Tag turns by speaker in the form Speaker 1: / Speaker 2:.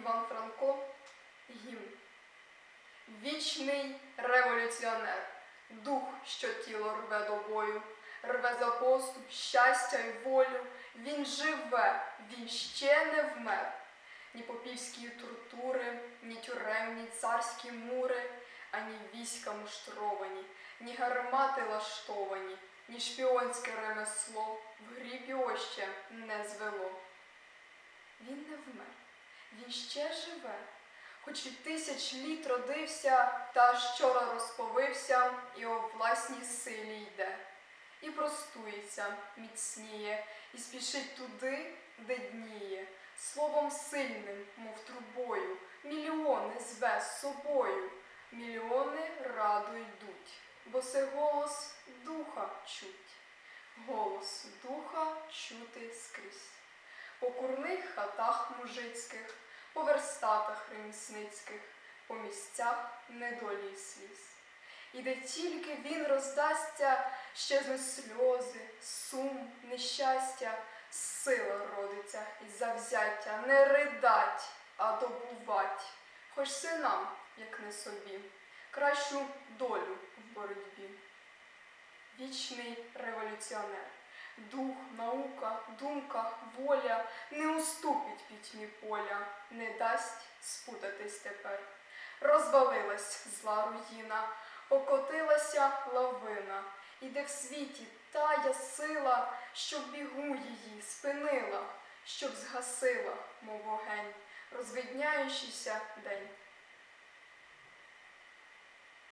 Speaker 1: Іван Франко гімн. Вічний революціонер, дух, що тіло рве до бою, рве за поступ, щастя й волю. Він живе, він ще не вмер. Ні попівські тортури, ні тюремні царські мури, ані війська муштровані, ні гармати лаштовані, ні шпіонське ремесло в гріб його ще не звело. Він не вмер, він ще живе, хоч від тисяч літ родився, та щора розповився і о власній силі йде. І простується, міцніє, і спішить туди, де дніє, словом сильним, мов трубою, мільйони зве з собою, мільйони радо йдуть, бо це голос духа чуть, голос духа чути скрізь. По курних хатах мужицьких, по верстатах ремісницьких, по місцях недолі сліз. І де тільки він роздасться, щезнуть сльози, сум, нещастя, сила родиться і завзяття не ридать, а добувать, хоч це нам, як не собі, кращу долю в боротьбі. Вічний революціонер, дух, наука, думка, воля не уступить пітьмі поля, не дасть спутатись тепер. Розвалилась зла руїна, покотилася лавина, і де в світі тая сила, щоб бігу її спинила, щоб згасила, мов вогень, розвидняючийся день.